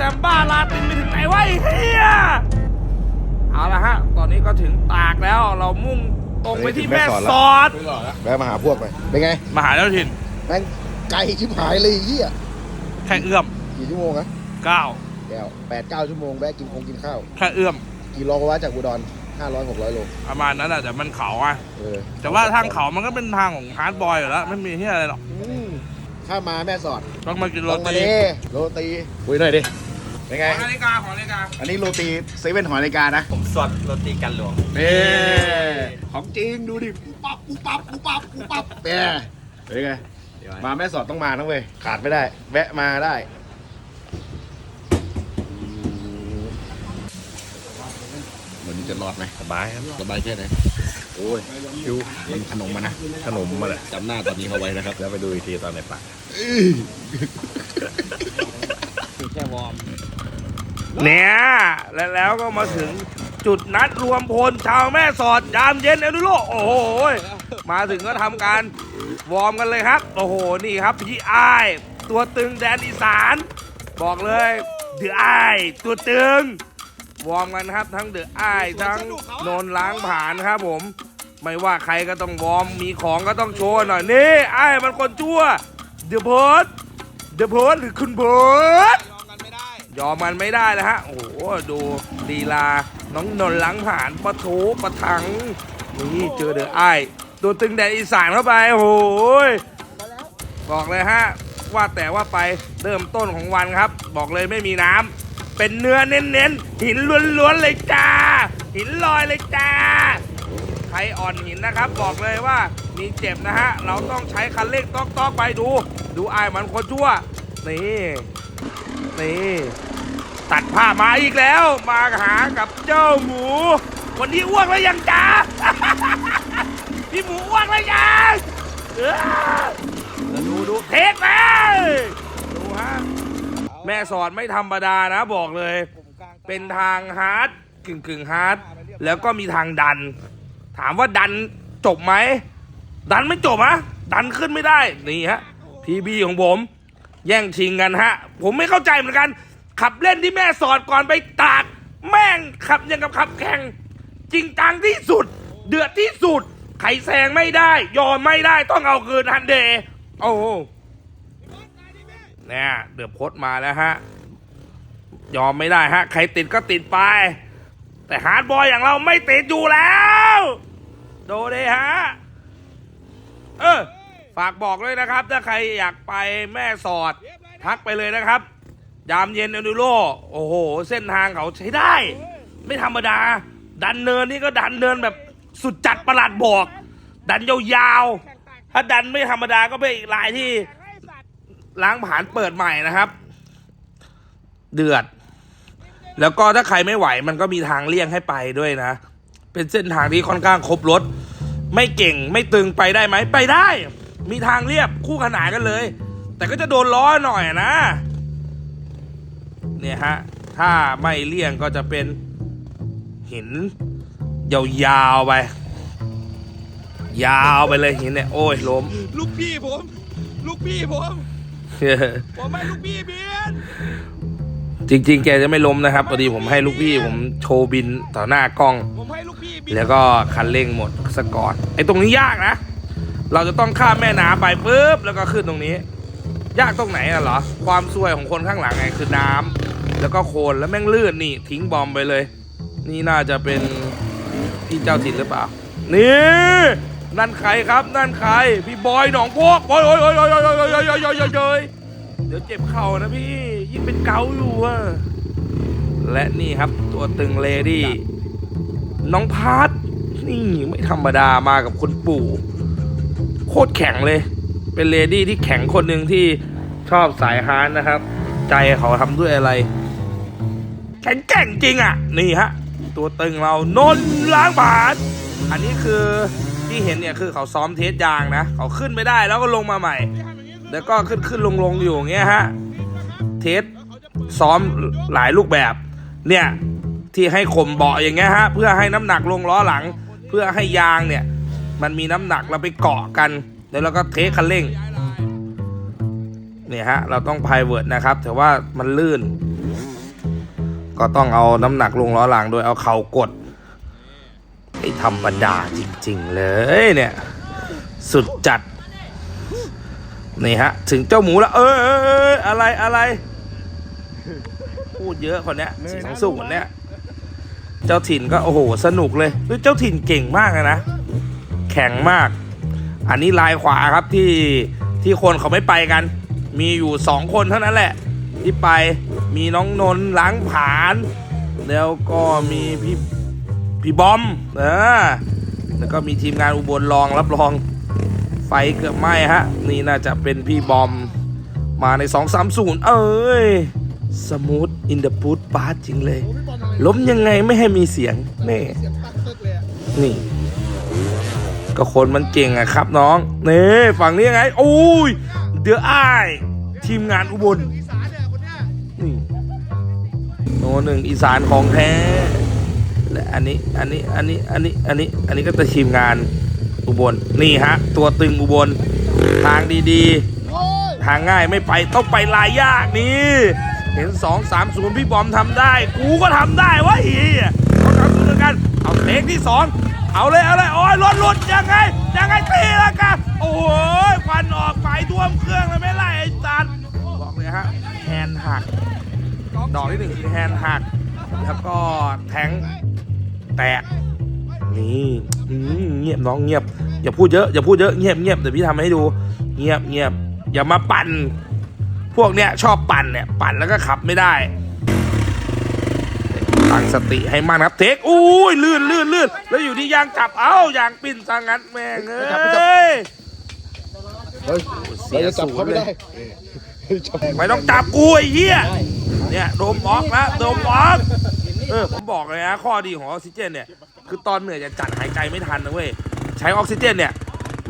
แซมบ้าลาตินไปถึงไหนวะไอ้เฮียเอาละฮะ ตอนนี้ก็ถึงตากแล้วเรามุ่งตรงไปที่แม่สอด แวะมาหาพวกไปเป็นไงมหาเจ้าถิ่นแม่งไกลชิบหายเลยไอ้เหี้ยแค่เอื้อมกี่ชั่วโมงอะเก้าแก้วแปดเก้าชั่วโมงแวะกินคงกินข้าวแค่เอื้อมกี่โลก็ว่าจากอุดรห้าร้อยหกร้อยโลประมาณนั้นแหละแต่มันเขาอะเออแต่ว่าทางเขามันก็เป็นทางของฮาร์ดบอยอยู่แล้ว ไม่มีที่อะไรหรอกอืมข้ามมาแม่สอดต้องมากินโรลงมาตีดิโรตีคุยหน่อยดิ เป็นไง ของนาฬิกาของนาฬิกาอันนี้โรตีเซเว่นหอนาฬิกานะผมสดโรตีกันหลวงนี่ของจริงดูดิปุ๊บปั๊บปุ๊บปั๊บปุ๊บปั๊บปุ๊บปั๊บเนี่ยเป็นไงมาแม่สอดต้องมานะเว้ยขาดไม่ได้ แวะมาได้ วันนี้จะรอดไหมสบายครับ สบายแค่ไหนโอ้ยคิวมันขนมมานะขนมมาเลยจำหน้าตอนนี้เขาไว้นะครับ แล้วไปดูอีกทีตอนในปาก แค่วอร์ม เนี่ยและแล้วก็มาถึงจุดนัดรวมพลชาวแม่สอดยามเย็นเอนุโลกโอ้โหมาถึงก็ทำการวอร์มกันเลยครับ โอ้โหนี่ครับพี่ไอายตัวตึงแดนอีสาน บอกเลยเดือไอายตัวตึง วอร์มกันครับทั้งเดือไอายทั้งโนนล้างผ่านครับผม ไม่ว่าใครก็ต้องวอร์มมีของก็ต้องโชว์หน่อยนี่ไอ้ายมันคนชั่วเดือเพิร์ดเดือเพิร์ดหรือคุณเพิร์ด ยอมกันไม่ได้นไม่ได้แล้วฮะ โอ้โห ดูลีลา น้องนนท์หลังผ่านปะโถปะทัง นี่เจอเดือไอ้ตัวตึงแดนอีสานเข้าไป โอ้โหยบอกเลยฮะ ว่าแต่ว่าไปเริ่มต้นของวันครับ บอกเลยไม่มีน้ำ เป็นเนื้อเน้นๆ หินล้วนๆเลยจ้า หินลอยเลยจ้าใครอ่อนหินนะครับ บอกเลยว่ามีเจ็บนะฮะ เราต้องใช้คันเร่งต๊อกๆไปดู ดูไอ้มันคนชั่ว นี่ นี่ ตัดผ้ามาอีกแล้ว มาหากับเจ้าหมู วันนี้อ้วกแล้วยังจ้าพี่หมูอ้วกแล้วยังเออดูดูเทคเลยดูฮะแม่สอนไม่ธรรมดานะบอกเลย เป็นทางฮาร์ดกึ่งกึ่งฮาร์ดแล้วก็มีทางดัน ถามว่าดันจบไหม ดันไม่จบฮะดันขึ้นไม่ได้ นี่ฮะพีบีของผม แย่งชิงกันฮะ ผมไม่เข้าใจเหมือนกัน ขับเล่นที่แม่สอดก่อนไปตาก แม่งขับยังกับขับแข่ง จริงจังที่สุด เดือดที่สุดใครแซงไม่ได้ ยอมไม่ได้ต้องเอาคืนฮันเดย์โอ้โหเนี่ยเดือดพดมาแล้วฮะ ยอมไม่ได้ฮะ ใครติดก็ติดไป แต่ฮาร์ดบอยอย่างเราไม่ติดอยู่แล้วโดเลยฮะ เออ ฝากบอกเลยนะครับ ถ้าใครอยากไปแม่สอด ทักไปเลยนะครับ ยามเย็นอนุโลโอ้โห เส้นทางเขาใช้ได้ ไม่ธรรมดา ดันเนินนี่ก็ดันเนินแบบสุดจัดประหลาดบอก ดันยาวๆ ถ้าดันไม่ธรรมดาก็เป็นอีกลายที่ล้างผ่านเปิดใหม่นะครับ เดือด แล้วก็ถ้าใครไม่ไหวมันก็มีทางเลี่ยงให้ไปด้วยนะ เป็นเส้นทางที่ค่อนข้างครบรถ ไม่เก่งไม่ตึงไปได้ไหมไปได้ มีทางเรียบคู่ขนานกันเลย แต่ก็จะโดนล้อหน่อยนะ เนี่ยฮะ ถ้าไม่เลี่ยงก็จะเป็นหินยาวๆไป ยาวไปเลยหินเนี่ย โอ้ยล้ม ลูกพี่ผม ลูกพี่ผม ผมให้ลูกพี่เบียนจริงๆ แกจะไม่ล้มนะครับพอดีผมให้ลูกพี่ผมโชว์บินต่อหน้ากล้อง ผมให้ลูกพี่เบียนแล้วก็คันเร่งหมดสกอร์ไอ้ตรงนี้ยากนะ เราจะต้องข้ามแม่น้ำไปปุ๊บแล้วก็ขึ้นตรงนี้ ยากตรงไหนอะเหรอ ความซวยของคนข้างหลังไงคือน้ำ แล้วก็โคนแล้วแม่งลื่นนี่ ทิ้งบอมไปเลย นี่น่าจะเป็นพี่เจ้าถิ่นหรือเปล่า นี่ นั่นใครครับ นั่นใคร พี่บอยหนองพวกโอ้ยโอ้ยโอ้ยโอ้ยโอ้ยโอ้ยโอ้ยโอ้ยโอ้ยโอ้ยโอ้ยเดี๋ยวเจ็บเข่านะพี่ ยิ่งเป็นเกาอยู่อะและนี่ครับตัวตึงเลดี้น้องพาร์ทนี่ไม่ธรรมดามากับคุณปู่ โคตรแข็งเลย เป็นเลดี้ที่แข็งคนหนึ่งที่ชอบสายฮาร์ดนะครับ ใจเขาทำด้วยอะไร แข็งแกร่งจริงอะ นี่ฮะ ตัวตึงเรานนล้างผ่านอันนี้คือที่เห็นเนี่ยคือเขาซ้อมเทสยางนะ เขาขึ้นไม่ได้แล้วก็ลงมาใหม่ แล้วก็ขึ้นขึ้นลงลงอยู่อย่างเงี้ยฮะ เทสซ้อมหลายรูปแบบ เนี่ยที่ให้ข่มเบาะอย่างเงี้ยฮะ เพื่อให้น้ำหนักลงล้อหลัง เพื่อให้ยางเนี่ย มันมีน้ำหนักแล้วไปเกาะกัน แล้วเราก็เทคันเร่งเนี่ยฮะ เราต้องพายเวิร์ดนะครับ แต่ว่ามันลื่น ก็ต้องเอาน้ำหนักลงล้อหลังโดยเอาเข่ากดไอ้ธรรมดาจริง ๆ เลยเนี่ย สุดจัด นี่ฮะ ถึงเจ้าหมูแล้ว เอออะไรอะไรพูดเยอะคนเนี้ยเสียงสูงคนเนี้ยเจ้าถิ่นก็โอ้โหสนุกเลยเฮ้ยเจ้าถิ่นเก่งมากเลยนะ แข็งมาก อันนี้ลายขวาครับที่ที่คนเขาไม่ไปกัน มีอยู่สองคนเท่านั้นแหละ ที่ไป มีน้องนนท์ล้างผาน แล้วก็มีพี่พี่บอมเออแล้วก็มีทีมงานอุบลรองรับรองไฟเกือบไหม้ฮะ นี่น่าจะเป็นพี่บอมมาใน 230 เอ้ย สมูทอินเดอะพุทปาร์จริงเลย ล้มยังไงไม่ให้มีเสียงแม่นี่ ก็คนมันเก่งอะครับน้อง นี่ ฝั่งนี้ยังไง โอ้ย เดืออ้ายทีมงานอุบล นี่โนหนึ่งอีสานของแท้ และอันนี้อันนี้อันนี้อันนี้อันนี้อันนี้ก็จะทีมงานอุบลนี่ฮะ ตัวตึงอุบลทางดีๆ ทางง่ายไม่ไปต้องไปลายยากนี่เห็น2 3 0พี่บอมทำได้ กูก็ทำได้วะเฮียเขาทำเหมือนกันเอาเทคที่2เอาเลยเอาเลยโอ้ยรถหลุดยังไง ยังไงตีละกันโอ้ยควันออกไฟท่วมเครื่องเลยไม่ไล่ไอ้สัตว์บอกเลยฮะ ฮนด์หัก ดอกที่หนึ่งคือแฮนด์หัก แล้วก็แทงแตก นี่อืมเงียบน้องเงียบ อย่าพูดเยอะอย่าพูดเยอะเงียบเงียบเดี๋ยวพี่ทำให้ดู เงียบเงียบอย่ามาปั่น พวกเนี้ยชอบปั่นเนี่ยปั่นแล้วก็ขับไม่ได้ตั้งสติให้มั่นครับเทคอุ้ยลื่นลื่นลื่นแล้วอยู่ที่ยางจับเอ้ายางปิ้นซะงั้นแม่งเอ้ยเฮ้ยเสียเราจะจับศูเขานย์ไม่เลได้ยเฮ้ยจับ ไม่ต้องจับกูไอ้เหี้ยเนี่ยโดมออกแล้วโดมออกเออผมบอกเลยนะข้อดีของออกซิเจนเนี่ย คือตอนเหนื่อยจะจัดหายใจไม่ทันนะเว้ยใช้ออกซิเจนเนี่ย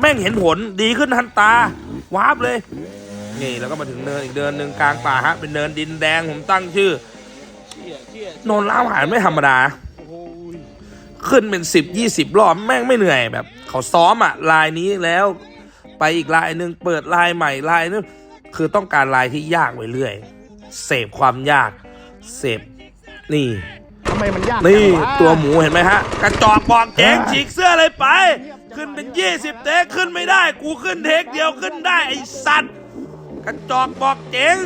แม่งเห็นผลดีขึ้นทันตาวาบเลย นี่แล้วก็มาถึงเนินอีกเนินหนึ่งกลางป่าฮะเป็นเนินดินแดงผมตั้งชื่อโนนล้าหานไม่ธรรมดา ขึ้นเป็นสิบยี่สิบรอบแม่งไม่เหนื่อยแบบ เขาซ้อมอะลายนี้แล้ว ไปอีกลายหนึ่งเปิดลายใหม่ลายนึง คือต้องการลายที่ยากไว้เรื่อย เสพความยาก เสพนี่ทำไมมันยากนี่จังะตัวหมูเห็นไหมฮะ กระจอกบอกเจ๊งฉีกเสื้อเลยไป ขึ้นเป็น20เทคขึ้นไม่ได้ กูขึ้นเทคเดียวขึ้นได้ไอ้สัตว์ กระจอกบอกเจ๊ง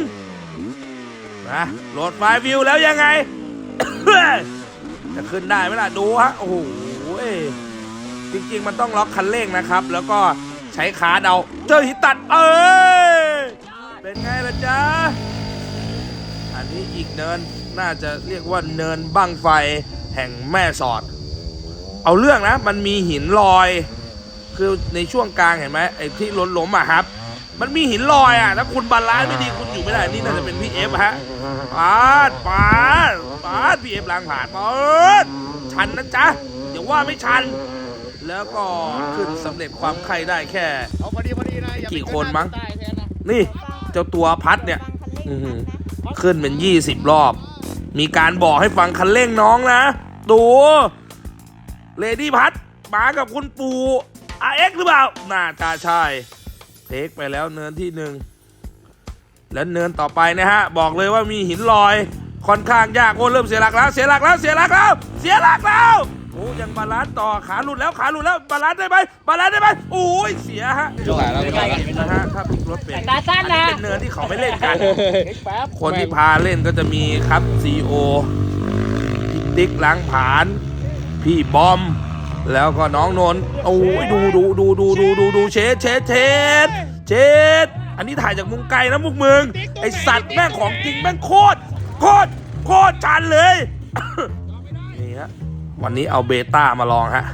นะโหลดไฟล์วิวแล้วยังไง จะขึ้นได้ไหมล่ะดูฮะ โอ้โหจริงๆ มันต้องล็อกคันเร่งนะครับ แล้วก็ใช้ขาเดา เจอหินตัด เอ้ย เป็นไงล่ะจ๊ะ อันนี้อีกเนินน่าจะเรียกว่าเนินบั้งไฟแห่งแม่สอด เอาเรื่องนะ มันมีหินลอย คือในช่วงกลางเห็นไหมไอ้ที่ล้นล้มๆอะครับ มันมีหินลอยอะถ้าคุณบาลานซ์ไม่ดีคุณอยู่ไม่ได้นี่น่าจะเป็นพี่เอฟฮะปาดปาดปาดพี่เอฟล้างผ่านปาดชันนะจ๊ะอย่าว่าไม่ชัน แล้วก็ขึ้นสำเร็จความใครได้แค่ เอาพอดีพอดีนะอย่าไปกี่คนมั้งใต้แทนนะนี่ เจ้าตัวพัดเนี่ยอื้อหือขึ้นเป็นยี่สิบรอบ มีการบอกให้ฟังคันเร่งน้องนะ ดูเลดี้พัดมากับคุณปู่อาเอ็กหรือเปล่า น่าจะใช่ เทคไปแล้วเนินที่หนึ่ง แล้วเนินต่อไปนะฮะ บอกเลยว่ามีหินลอย ค่อนข้างยากโอ้เริ่มเสียหลักแล้ว เสียหลักแล้ว เสียหลักแล้ว เสียหลักแล้ว โอ้ยังบาลานซ์ต่อขาหลุดแล้วขาหลุดแล้วบาลานซ์ได้ไหมบาลานซ์ได้ไหมโอ้ยเสียฮะจุกแล้วนะฮะถ้าพลิกรถเป็นตาสั้นนะอัเป็นเนินที่เขาไม่เล่นกันคนที่พาเล่นก็จะมีครับซีโอพี่ติ๊กล้างผาน พี่บอม แล้วก็น้องนนท์โอ้ยดูดูดูดูดูดูดูเชดเชดเชดเชดอันนี้ถ่ายจากมุมไกลนะมุกมึงไอสัตว์แม่งของจริงแม่งโคตรโคตรโคตรชันเลยนี่ฮะ วันนี้เอาเบต้ามาลองฮะ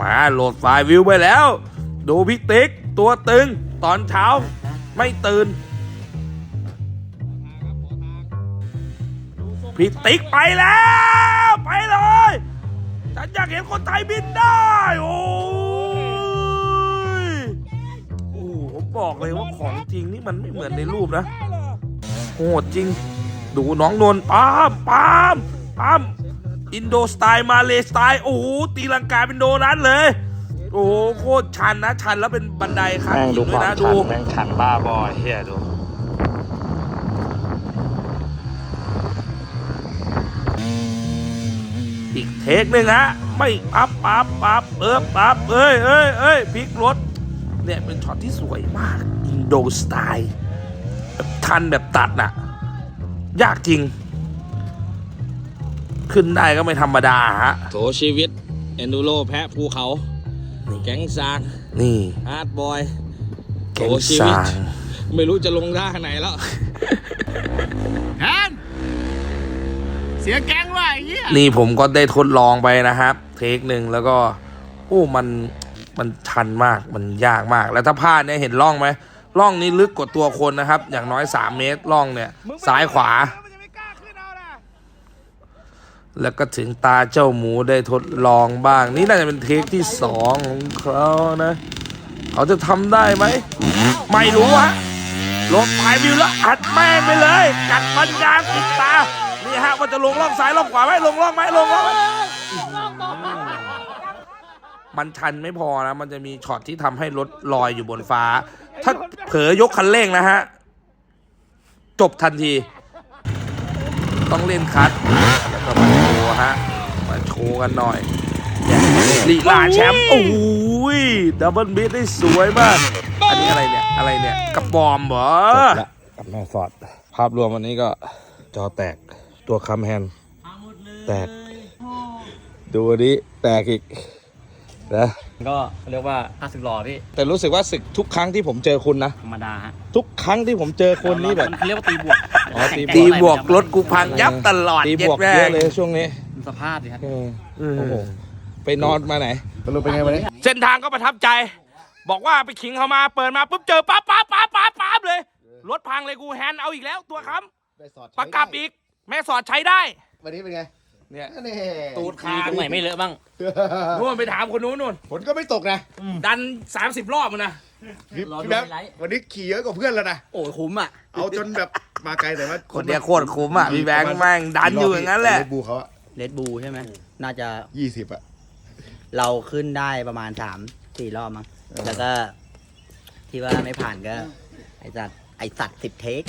มาโหลดไฟล์วิวไปแล้ว ดูพี่ติ๊ก ตัวตึง ตอนเช้า ไม่ตื่น พี่ติ๊กไปแล้ว ไปเลย ฉันอยากเห็นคนไทยบินได้ โอ้ยโอ้ผมบอกเลยว่าของจริงนี่มันไม่เหมือนในรูปนะ โหดจริง ดูน้องนนท์ปามปามปาม อินโดสไตล์มาเลสไตล์โอ้โหตีลังกาเป็นโดนัทเลย โอ้โหโคตรชันนะชันแล้วเป็นบันไดขันแม่งหินดูด้คววายมนะชัดู นแม่งชันบ้าบอยเฮียดู อีกเทคหนึ่งฮะ ไม่ปั๊บปั๊บปั๊บเออปั๊บเอ้ยเอ้ยเอ้ยพลิกรถ เนี่ย เป็นช็อตที่สวยมาก อินโดสไตล์แบบทันแบบตัดน่ะ ยากจริง ขึ้นได้ก็ไม่ธรรมดาฮะโถชีวิตเอนดูโรแพะภูเขา แก๊งซางนี่ฮาร์ดบอยแก๊งโอ้ชีสวิตร้างไม่รู้จะลงท่าไหนแล้วแทนเสียแก๊งว่ะไอ้เหี้ยนี่ผมก็ได้ทดลองไปนะครับ เทคหนึ่งแล้วก็โอ้มันมันชันมากมันยากมาก แล้วถ้าพลาดเนี่ยเห็นร่องไหมร่องนี้ลึกกว่าตัวคนนะครับ อย่างน้อย 3 เมตรร่องเนี่ย ซ้ายขวา แล้วก็ถึงตาเจ้าหมูได้ทดลองบ้าง นี่น่าจะเป็นเทคที่สองของเขานะ เขาจะทำได้ไหม ไม่รู้ฮะลงปลายวิวแล้วอัดแม่งไปเลย กัดปัญญาติดตา นี่ฮะว่าจะลงร่องซ้ายร่องขวาไหมลงร่องไหมลงร่องไหมมันชันไม่พอนะ มันจะมีช็อตที่ทำให้รถลอยอยู่บนฟ้า ถ้าเผลอยกคันเร่งนะฮะ จบทันที ต้องเล่นคัด ก็มาโชว์ฮะมาโชว์กันหน่อยลีลาแชมป์โอ้โหดับเบิลบีทได้สวยมาก อันนี้อะไรเนี่ยอะไรเนี่ยกระบอมเหรอกับแม่สอด ภาพรวมวันนี้ก็จอแตกตัวคำแฮนด์แตก ดูอันนี้แตกอีก นะก็เรียกว่า50หล่อพี่แต่รู้สึกว่าศึกทุกครั้งที่ผมเจอคุณนะ ธรรมดาฮะทุกครั้งที่ผมเจอคุณนี่แบบ มันเรียกว่าตีบวกอ๋อตีบวกตีบวกรถกูพังยับตลอดตีบวกแม่เยอะเลยช่วงนี้สภาพดิครับเอออืมโอ้โหไปนอนมาไหน สรุปเป็นไงวันนี้ เส้นทางก็ประทับใจ บอกว่าไปขิงเขามาเปิดมาปุ๊บเจอปั๊บปั๊บปั๊บปั๊บปั๊บเลย รถพังเลยกูแฮนด์เอาอีกแล้วตัวค้ได้สอดำประกับอีก แม่สอดใช้ได้ วันนี้เป็นไง เนี่ยนี่ตูดมีคางตรงไหนไม่เลอะบ้าง นู่นไปถามคนนู้นนู่นฝนก็ไม่ตกนะดัน 30 รอบมันนะ พี่รอดูพี่แบงค์ไฮไลท์วันนี้ขี่เยอะกว่าเพื่อนแล้วนะ โอ้ยคุ้มอะ เอาจนแบบมาไกลแต่ว่าคนเนี้ยโคตรคุ้มอะพี่แบงค์แม่งดันอยู่อย่างนั้นแหละเรดบูเขาอะเลดบูใช่ไหมน่าจะยี่สิบอะเราขึ้นได้ประมาณสามสี่รอบมั้งแล้วก็ ที่ว่าไม่ผ่านก็ ไอสัตว์ไอสัตว์สิบเทค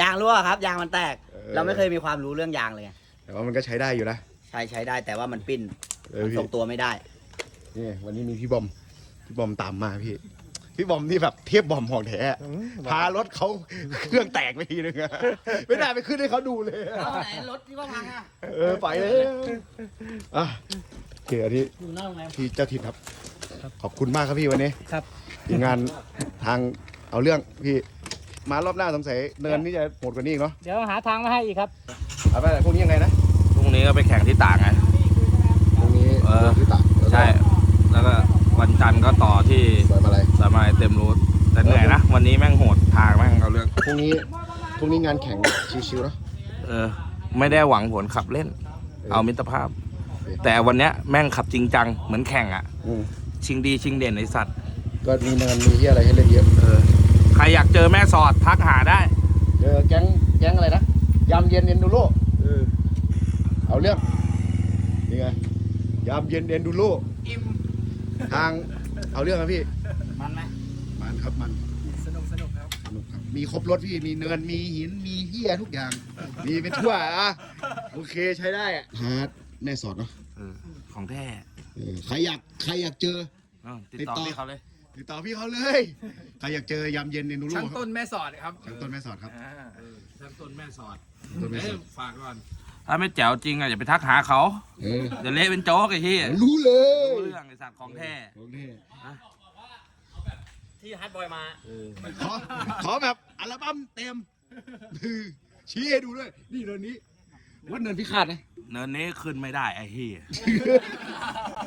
ยางรั่วครับ ยางมันแตก เราไม่เคยมีความรู้เรื่องยางเลยไงแต่ว่ามันก็ใช้ได้อยู่นะ ใช้ใช้ได้แต่ว่ามันปิ้นเออมันพี่ทรงตัวไม่ได้ นี่วันนี้มีพี่บอม พี่บอมตามมาพี่ พี่บอมนี่แบบเทียบบอมของแท้อะพารถเขาเครื่องแตกไปทีนึงอะไม่ได้ไปขึ้นให้เขาดูเลยอะเอาไหนรถที่ว่าพังอะเออไปเลยอะโอเคอันนี้อยู่หน้าโรงแรม พี่เจ้าถิ่นครับ ขอบคุณมากครับพี่วันนี้ครับ ทีมงานทางเอาเรื่องพี่ มารอบหน้าสงสัยเนินนี่จะโหดกว่านี้อีกเนาะเดี๋ยวหาทางมาให้อีกครับเอาไปแต่พวกนี้ยังไงนะพรุ่งนี้ก็ไปแข่งที่ต่างไงพวกนี้เออ ที่ตากแล้วก็ใช่ แล้วก็วันจันทร์ก็ต่อที่สวยมาอะไรสมัยเต็มรูทแต่เหนื่อยนะ วันนี้แม่งโหดทางแม่งเอาเรื่องพวกนี้พวกนี้งานแข่งชิวๆเนาะเออ ไม่ได้หวังผลขับเล่น เอามิตรภาพ แต่วันเนี้ยแม่งขับจริงจังเหมือนแข่งอะอืมชิงดีชิงเด่นไอสัตว์ ก็มีเนินมีที่อะไรให้เล่นเยอะเออใครอยากเจอแม่สอดทักหาได้ เจอแก๊งแก๊งอะไรนะยามเย็นเอ็นดูโรเอาเรื่องนี่ไงยามเย็นเอ็นดูโรทางเอาเรื่องครับพี่ มันไหมมันครับมันสนุกสนุกครับสนุกครับ มีครบรถพี่มีเนินมีหินมีเฮียทุกอย่าง มีเป็นทั่วอะโอเคใช้ได้อะฮาร์ดแน่สอดเนาะเออของแท้เออใครอยากใครอยากเจอเออติดต่อติดต่อพี่เขาเลย ติดต่อพี่เขาเลยใครอยากเจอยามเย็นเอ็นดูโรช่างต้นแม่สอดครับช่างต้นแม่สอดครับช่างต้นแม่สอดต้นแม่สอดฝากก่อนถ้าไม่แจ๋วจริงอะอย่าไปทักหาเขาเออเดี๋ยวเละเป็นโจ๊กไอ้ที่รู้เลยรู้เรื่องไอ้สัตว์ของแท้โอเคที่ฮาร์ดบอยมาขอขอแบบอัลบั้มเต็มชี้ให้ดูด้วย นี่เนินนี้ว่าเนินพิฆาตนะ เนินนี้ขึ้นไม่ได้ไอ้เฮีย